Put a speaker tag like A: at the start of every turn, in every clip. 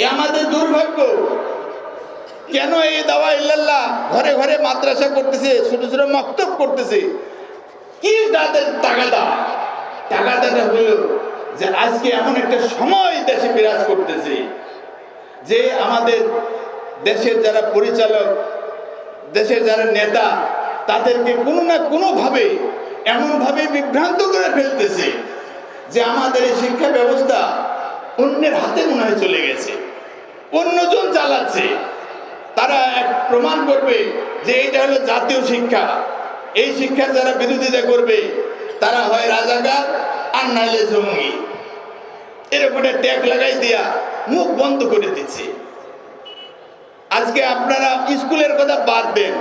A: এ আমাদের দুর্ভাগ্য। কেন এই দাওয়া ইল্লাল্লাহ ঘরে ঘরে মাদ্রাসা করতেছে, ছোট ছোট মক্তব করতেছে? কি তাদের টাকাটা টাকাটা হলো যে আজকে এমন একটা সময় দেশে বিরাজ করতেছে যে আমাদের দেশের যারা পরিচালক, দেশের যারা নেতা, তাদেরকে কোনো না কোনোভাবে এমনভাবে বিভ্রান্ত করে ফেলতেছে যে আমাদের এই শিক্ষা ব্যবস্থা অন্যের হাতে মনে হয় চলে গেছে। অন্যজন চালাচ্ছে। তারা এক প্রমাণ করবে যে এটা হলো জাতীয় শিক্ষা। এই শিক্ষার যারা বিরোধিতা করবে, তারা হয় রাজাকার আর নাইলে জঙ্গি। এরকম একটা ট্যাগ লাগাই দিয়া মুখ বন্ধ করে দিচ্ছে। আজকে আপনারা স্কুলের কথা বাদ দেন।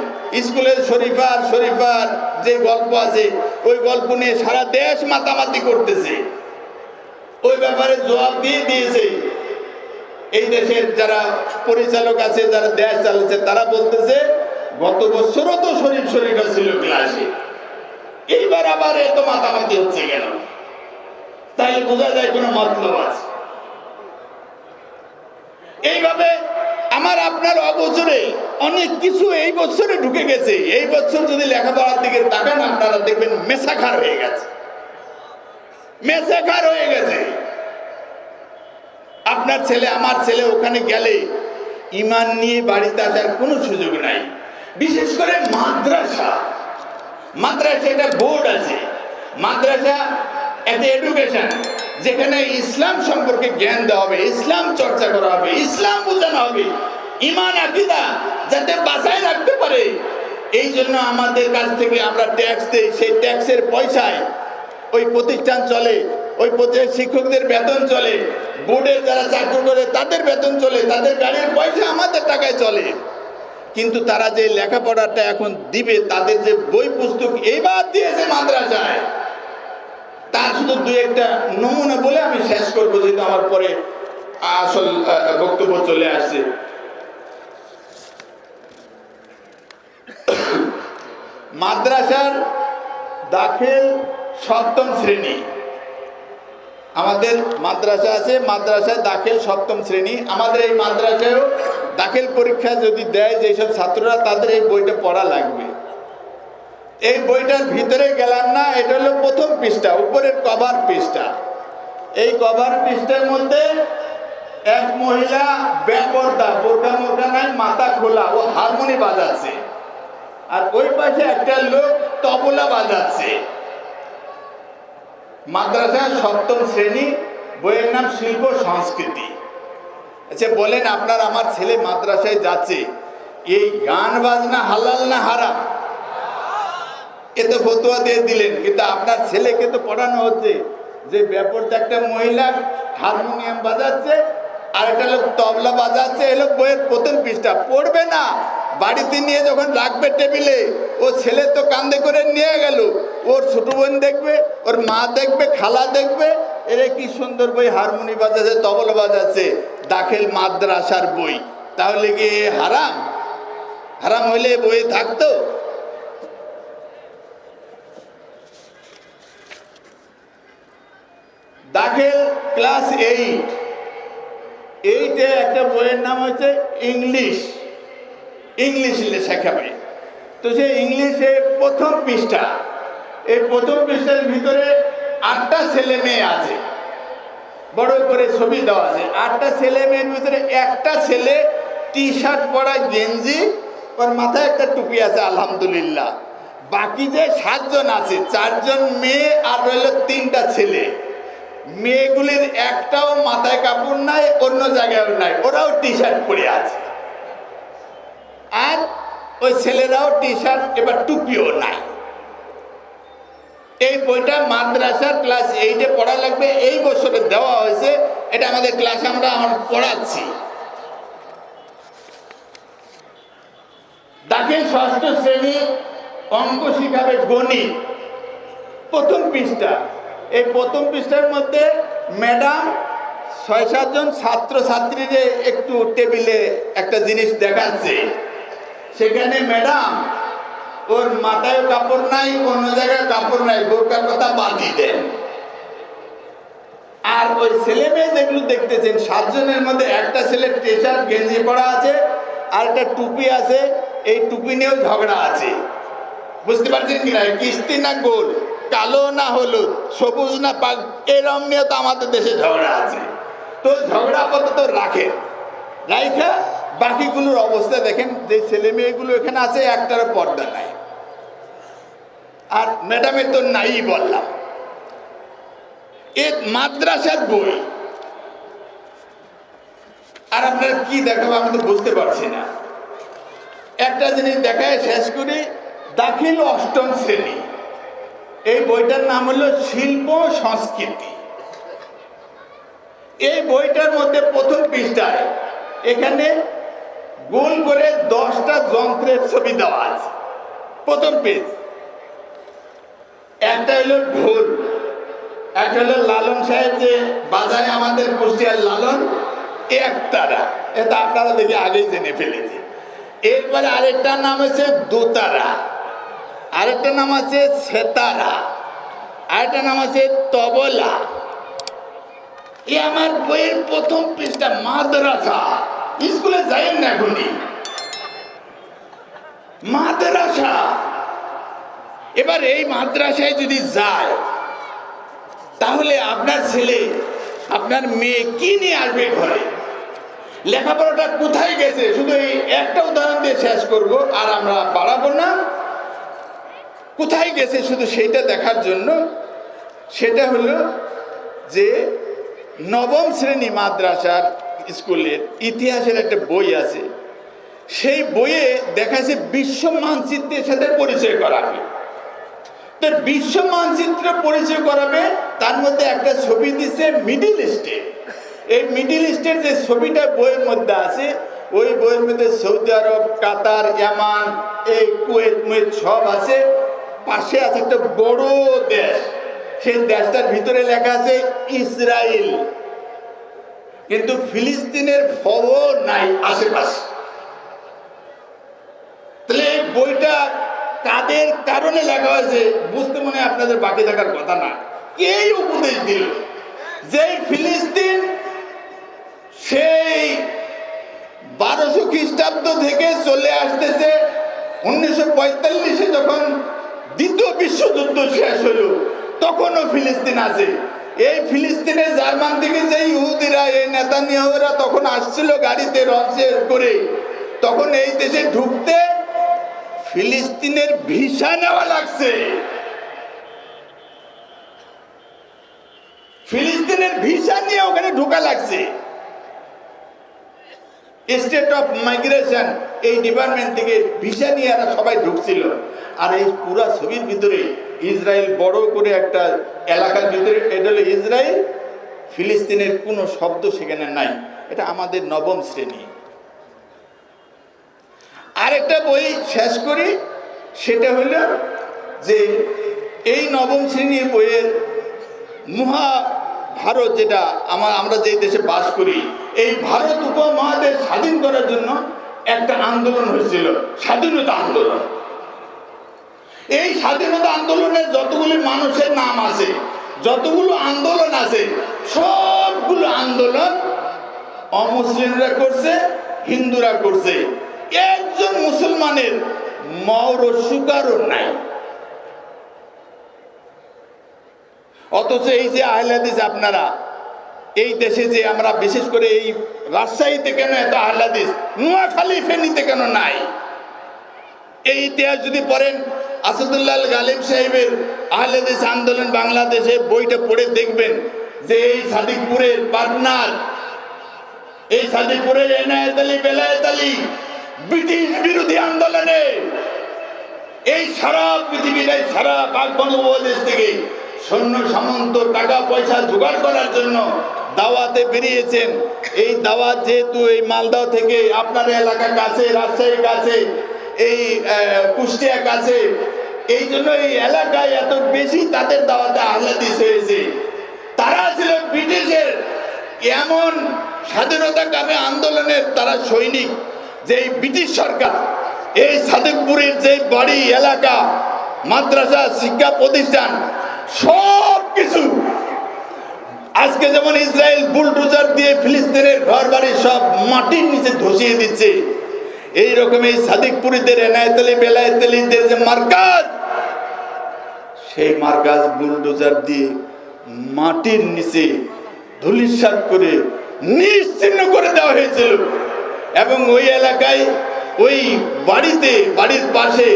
A: স্কুলের শরীফার শরীফার যে গল্প আছে, ওই গল্প নিয়ে সারা দেশ মাতামাতি করতেছে। ওই ব্যাপারে জবাব দিয়ে দিয়েছে। এই দেশের যারা পরিচালক আছে, যারা দেশ চালাচ্ছে, তারা বলতেছে, গত বছরও তো শরীফ শরীফা ছিল ক্লাসে। এইবার আবার এত মাতামাতি হচ্ছে কেন? তাই বোঝা যায় কোনো মতলব আছে। এইভাবে আমার আপনার অবছরে অনেক কিছু এই বছরে ঢুকে গেছে। এই বছর যদি লেখাপড়ার দিকে তাকান, আপনারা দেখবেন মেসাখার হয়ে গেছে। মেসাখার হয়ে গেছে। আপনার ছেলে, আমার ছেলে ওখানে গেলে ইমান নিয়ে বাড়িতে আসার কোনো সুযোগ নাই। বিশেষ করে মাদ্রাসা। মাদ্রাসা একটা বোর্ড আছে। মাদ্রাসা একটা এডুকেশন যেখানে ইসলাম সম্পর্কে জ্ঞান দেওয়া হবে, ইসলাম চর্চা করা হবে, ইসলাম বোঝানো হবে, ইমান, আকিদা যাতে বাঁচায় রাখতে পারে। এই জন্য আমাদের কাছ থেকে আমরা ট্যাক্স দিই। সেই ট্যাক্সের পয়সায় ওই প্রতিষ্ঠান চলে। ওই শিক্ষকদের বেতন চলে। বোর্ডের যারা চাকরি করে, তাদের বেতন চলে। তাদের গাড়ির পয়সা আমাদের টাকায় চলে। কিন্তু তারা যে লেখাপড়াটা এখন দিবে, তাদের যে বই পুস্তক এইবার দিয়েছে মাদ্রাসায়। তার শুধু দু একটা নমুনা বলে আমি শেষ করব, যেহেতু আমার পরে আসল বক্তব্য চলে আসছে। মাদ্রাসার দাখিল সপ্তম শ্রেণি। আমাদের মাদ্রাসা আছে, মাদ্রাসায় দাখিল সপ্তম শ্রেণি। আমাদের এই মাদ্রাসায়ও দাখিল পরীক্ষা যদি দেয়, যেসব ছাত্ররা, তাদের এই বইটা পড়া লাগবে। এই বইটার ভিতরে গেলাম না, এটা হলো প্রথম পৃষ্ঠা, উপরের কভার পৃষ্ঠা। এই কভার পৃষ্ঠার মধ্যে এক মহিলা ব্যাপর্দা বোরকা মোরকা নাই মাথা খোলা, ও হারমোনি বাজাচ্ছে। আর ওই পাশে একটা লোক তবলা বাজাচ্ছে। মাদ্রাসার সপ্তম শ্রেণি, বইয়ের নাম শিল্প সংস্কৃতি। আচ্ছা বলেন আপনার আমার ছেলে মাদ্রাসায় যাচ্ছে, এই গান বাজনা হালাল না হারাম? এ তো ফতুয়া দিয়ে দিলেন, কিন্তু আপনার ছেলেকে তো পড়ানো হচ্ছে, যে ব্যাপারটা একটা মহিলা হারমোনিয়াম বাজাচ্ছে, আর একটা লোক তবলা বাজাচ্ছে, এ লোক বইয়ের প্রথম পৃষ্ঠা, পড়বে না। বাড়িতে নিয়ে যখন রাখবে টেবিলে, ও ছেলে তো কান্দে করে নিয়ে গেল। ওর ছোট বোন দেখবে, ওর মা দেখবে, খালা দেখবে, এরা কি সুন্দর বই, হারমোনি বাজাচ্ছে, তবলা বাজাচ্ছে, দাখিল মাদ্রাসার বই। তাহলে কি হারাম? হারাম হইলে বই থাকতো? দাখিল ক্লাস এইট। এইটে একটা বইয়ের নাম হচ্ছে ইংলিশ। ইংলিশ লেখা শেখাবে তো সেই ইংলিশে প্রথম পৃষ্ঠা। এই প্রথম পৃষ্ঠার ভিতরে আটটা ছেলে মেয়ে আছে। বড় করে ছবি দেওয়া আছে। আটটা ছেলে মেয়ের ভিতরে একটা ছেলে টি শার্ট পরা গেঞ্জি, ওর মাথায় একটা টুপি আছে, আলহামদুলিল্লাহ। বাকি যে সাতজন আছে, চারজন মেয়ে আর রইল তিনটা ছেলে। মেয়েগুলির একটাও মাথায় কাপড় নাই, অন্য জায়গায় নাই, ওরাও টি শার্ট পরে আছে। আর ওই ছেলেরাও টি শার্ট এবার টুপিও নাই। এই বইটা মাদ্রাসার ক্লাস এইটে পড়া লাগবে, এই বছরে দেওয়া হয়েছে, এটা আমাদের ক্লাসে আমরা এখন পড়াচ্ছি। দাখিল ষষ্ঠ শ্রেণি অঙ্ক শিখাবে গণিত, প্রথম পৃষ্ঠা। এই প্রথম পৃষ্ঠার মধ্যে ম্যাডাম ছয় সাতজন ছাত্র ছাত্রীদের একটু টেবিলে একটা জিনিস দেখাচ্ছে। সেখানে ম্যাডাম, ওর মাথায় কাপড় নাই, অন্য জায়গায় কাপড় নাই, বোরকার কথা বাদই দেন। আর ওই ছেলে মেয়ে যেগুলো দেখতেছেন, সাতজনের মধ্যে একটা ছেলে ছেলে টি শার্ট গেঞ্জি পরা আছে, আর একটা টুপি আছে, এই টুপি নিয়েও ঝগড়া আছে। বুঝতে পারছেন কি না কিস্তি না গোল, কালো না হলুদ, সবুজ না পাক এরম নিয়ে তো আমাদের দেশে ঝগড়া আছে। তো ঝগড়া আপাতত রাখেন। রাইখা বাকিগুলোর অবস্থা দেখেন, যে ছেলে মেয়েগুলো এখানে আছে, একটার পর্দা নাই। আর ম্যাডামের তো নাই বললাম। এ মাদ্রাসার বই। আর আপনারা কি দেখাবো, আমি তো বুঝতে পারছি না। একটা জিনিস দেখায়, শেষ করি, দাখিল অষ্টম শ্রেণি। এই বইটার নাম হলো শিল্প সংস্কৃতি। এই বইটার মধ্যে প্রথম পৃষ্ঠায় এখানে গোল করে দশটা যন্ত্রের ছবি দেওয়া আছে। প্রথম পেজ। একটা হলো ঢোল। একটা হলো লালন সাহেব যে বাজায় আমাদের কুষ্টিয়ার লালন একতারা। এটা আপনারা দেখে আগেই জেনে ফেলেছি এরপরে আরেকটার নাম হচ্ছে দোতারা। আরেকটা নাম আছে সেতারা। আরেকটা নাম আছে তবলা। এ আমার বইয়ের প্রথম পৃষ্ঠা মাদ্রাসা। স্কুলে যাইন না এখনই। মাদ্রাসা। এবার এই মাদ্রাসায় যদি যায়, তাহলে আপনার ছেলে, আপনার মেয়ে কি নিয়ে আসবে ঘরে? লেখাপড়াটা কোথায় গেছে? শুধু এই একটা উদাহরণ দিয়ে শেষ করব, আর আমরা বাড়াবো না। কোথায় গেছে শুধু সেইটা দেখার জন্য? সেটা হলো যে নবম শ্রেণি মাদ্রাসার স্কুলের ইতিহাসের একটা বই আছে। সেই বইয়ে দেখাচ্ছে বিশ্ব মানচিত্রের সাথে পরিচয় করাবে তো বিশ্ব মানচিত্র পরিচয় করাবে, তার মধ্যে একটা ছবি দিচ্ছে মিডিল ইস্টে। এই মিডিল ইস্টের যে ছবিটা বইয়ের মধ্যে আছে, ওই বইয়ের মধ্যে সৌদি আরব, কাতার, ইয়ামান, এই কুয়েত, মুয়েত সব আছে। পাশে আছে একটা বড় দেশ। সেই দেশটার ভিতরে লেখা আছে ইসরায়েল কিন্তু ফিলিস্তিনের খবর নাই আশেপাশে। তাহলে বইটা কাদের কারণে লেখা হয়েছে বুঝতে মনে আপনাদের বাকি থাকার কথা না। কেই উপদেশ দিল? যে ফিলিস্তিন সেই বারোশো খ্রিস্টাব্দ থেকে চলে আসতেছে, উনিশশো পঁয়তাল্লিশে যখন দ্বিতীয় বিশ্বযুদ্ধ শেষ হলো, তখনও ফিলিস্তিন আছে। এই ফিলিস্তিনে জার্মান থেকে যে ইহুদিরা, এই নেতানিয়াহুরা তখন আসছিল গাড়িতে রসে করে। তখন এই দেশে ঢুকতে ফিলিস্তিনের ভিসা নেওয়া লাগছে। ফিলিস্তিনের ভিসা নিয়ে ওখানে ঢোকা লাগছে। স্টেট অফ মাইগ্রেশন এই ডিপার্টমেন্ট থেকে ভিসা নিয়ে এরা সবাই ঢুকছিল। আর এই পুরা ছবির ভিতরে ইসরায়েল বড় করে একটা এলাকার ভিতরে এটা ইসরায়েল, ফিলিস্তিনের কোনো শব্দ সেখানে নাই। এটা আমাদের নবম শ্রেণি। আরেকটা বই শেষ করি, সেটা হলো যে এই নবম শ্রেণির বইয়ের মহা ভারত যেটা আমার আমরা যেই দেশে বাস করি, এই ভারত উপমহাদেশ স্বাধীন করার জন্য একটা আন্দোলন হয়েছিল, স্বাধীনতা আন্দোলন। এই স্বাধীনতা আন্দোলনের যতগুলি মানুষের নাম আছে, যতগুলো আন্দোলন আছে, সবগুলো আন্দোলন অমুসলিমরা করছে, হিন্দুরা করছে। একজন মুসলমানের মৌর সুকারও নাই। অথচ এই যে আহলাদিস আপনারা এই দেশে যে আমরা বিশেষ করে এই রাজশাহীতে কেন এত আহলাদিস? নোয়াখালী ফেনীতে কেন নাই? এই ইতিহাস যদি পড়েন, আসাদুল্লাহ গালিব সাহেবের আহলেদিস আন্দোলন বাংলাদেশে বইটা পড়ে দেখবেন যে এই সাদিকপুরের পাটনার এই সাদিকপুরের এনায়েত আলী, বেলায়েত আলী, ব্রিটিশ বিরোধী আন্দোলনে, এই সারা পৃথিবীর এই সারা পাক বঙ্গদেশ থেকে সৈন্য সামন্ত টাকা পয়সা জোগাড় করার জন্য দাওয়াতে বেরিয়েছেন। এই দাওয়াত যেহেতু এই মালদহ থেকে আপনার এলাকার কাছে, রাজশাহীর কাছে, এই কুষ্টিয়া কাছে, এই জন্য এই এলাকায় এত বেশি তাদের দাওয়াতে আহ্লাদিস হয়েছে। তারা ছিল ব্রিটিশের এমন স্বাধীনতা কামে আন্দোলনের তারা সৈনিক যে ব্রিটিশ সরকার। এই সাদেকপুরের যে বাড়ি, এলাকা, মাদ্রাসা, শিক্ষা প্রতিষ্ঠান সব কিছু আজকে যেমন ইসরায়েল বুলডোজার দিয়ে ফিলিস্তিনের ঘর বাড়ি সব মাটির নিচে ধসিয়ে দিচ্ছে এই রকম এই সাদিকপুরীদের, এনায়তলি বেলায়তলিদের যে মার্কাজ, সেই মার্কাজ বুলডোজার দিয়ে মাটির নিচে ধুলিসাৎ করে নিশ্চিন্ন করে দেওয়া হয়েছিল। এবং ওই এলাকায়, ওই বাড়িতে, বাড়ির পাশে,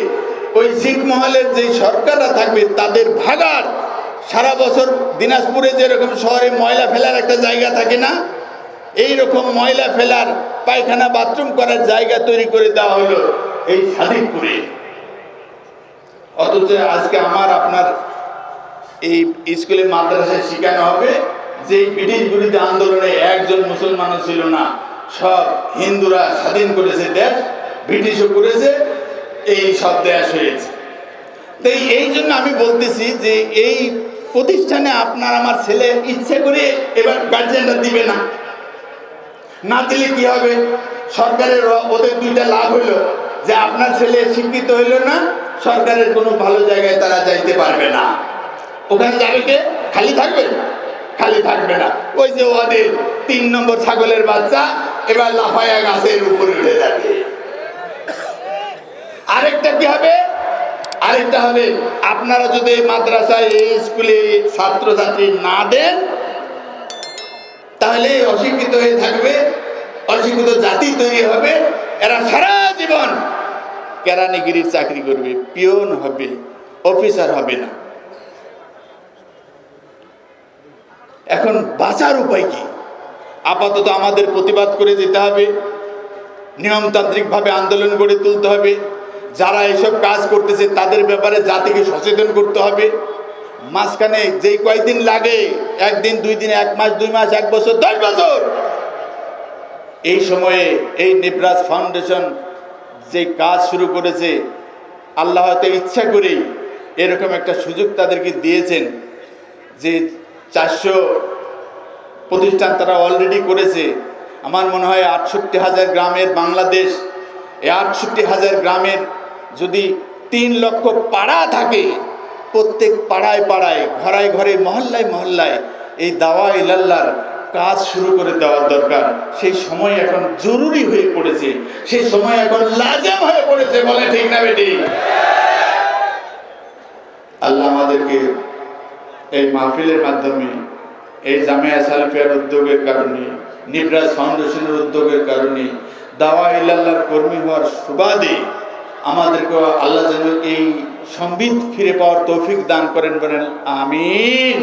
A: ওই শিখ মহলের যে সরকাররা থাকবে, তাদের ভাগার সারা বছর দিনাজপুরে যেরকম শহরে ময়লা ফেলার একটা জায়গা থাকে না এই রকম ময়লা ফেলার পায়খানা বাথরুম করার জায়গা তৈরি করে দেওয়া হলো এই সাদিকপুরে। অথচ আজকে আমার, আপনার এই স্কুলে মাদ্রাসায় শেখানো হবে যে ব্রিটিশ আন্দোলনে একজন মুসলমানও ছিল না, সব হিন্দুরা স্বাধীন করেছে দেশ, ব্রিটিশও করেছে, এই সব দেশ হয়েছে। তো এই- এই জন্য আমি বলতেছি যে এই প্রতিষ্ঠানে আপনার আমার ছেলে ইচ্ছে করে এবার গার্জেনরা দিবে না। না দিলে কি হবে? সরকারের ওদের দুইটা লাভ হইল, যে আপনার ছেলে শিক্ষিত হইল না, সরকারের কোনো ভালো জায়গায় তারা যাইতে পারবে না। ওখানে যাবে কে? খালি থাকবে? খালি থাকবে না। ওই যে ওদের তিন নম্বর ছাগলের বাচ্চা, এবার লাফায়া গাছের উপরে উঠে যাবে। আরেকটা কি হবে? আরেকটা হবে আপনারা যদি মাদ্রাসায়, এই স্কুলে ছাত্রছাত্রী না দেন, তাহলে অশিক্ষিত হয়ে থাকবে, অশিক্ষিত জাতি তৈরি হবে, এরা সারা জীবন কেরানিগিরির চাকরি করবে পিয়ন হবে, অফিসার হবে না। এখন বাঁচার উপায় কি? আপাতত আমাদের প্রতিবাদ করে যেতে হবে, নিয়মতান্ত্রিকভাবে আন্দোলন গড়ে তুলতে হবে। যারা এসব কাজ করতেছে, তাদের ব্যাপারে জাতিকে সচেতন করতে হবে। মাঝখানে যেই কয়েকদিন লাগে, একদিন, দুই দিন, এক মাস, দুই মাস, এক বছর, দশ বছর। এই সময়ে এই নেবরাজ ফাউন্ডেশন যে কাজ শুরু করেছে, আল্লাহ হয়তো ইচ্ছা করেই এরকম একটা সুযোগ তাদেরকে দিয়েছেন যে চারশো প্রতিষ্ঠান তারা অলরেডি করেছে। আমার মনে হয় আটষট্টি হাজার গ্রামের বাংলাদেশ, এই আটষট্টি হাজার গ্রামের যদি তিন লক্ষ পাড়া থাকে, প্রত্যেক পাড়ায় পাড়ায়, ঘরায় ঘরে, মহল্লায় মহল্লায় এই দাওয়া ইলাল্লার কাজ শুরু করে দেওয়ার দরকার। সেই সময় এখন জরুরি হয়ে পড়েছে। সেই সময় এখন লাজেম হয়ে পড়েছে বলে ঠিক না বেটি? আল্লাহ আমাদেরকে এই মাহফিলের মাধ্যমে, এই জামিয়া সালফিয়ার উদ্যোগের কারণে নিবরাজ ফাউন্ডেশনের উদ্যোগের কারণে দাওয়া ইল্লাল্লাহর কর্মী হওয়ার সুবাদে আমাদেরকে আল্লাহ যেন এই সম্বিত ফিরে পাওয়ার তৌফিক দান করেন বলেন আমিন।